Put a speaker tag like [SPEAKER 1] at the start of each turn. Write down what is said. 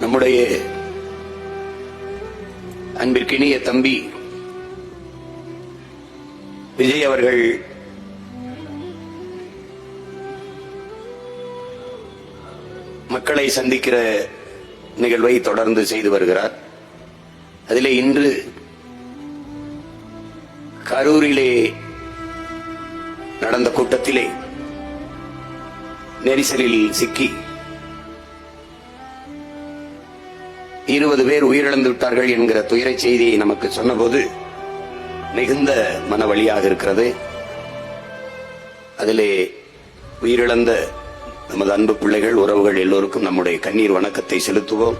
[SPEAKER 1] நம்முடைய அன்பிற்கினிய தம்பி விஜய் அவர்கள் மக்களை சந்திக்கிற நிகழ்வை தொடர்ந்து செய்து வருகிறார். அதிலே இன்று கரூரிலே நடந்த கூட்டத்திலே நெரிசலில் சிக்கி இருபது பேர் உயிரிழந்து விட்டார்கள் என்கிற துயர செய்தியை நமக்கு சொன்னபோது மிகுந்த மனவழியாக இருக்கிறது. அதிலே உயிரிழந்த நமது அன்பு பிள்ளைகள் உறவுகள் எல்லோருக்கும் நம்முடைய கண்ணீர் வணக்கத்தை செலுத்துவோம்.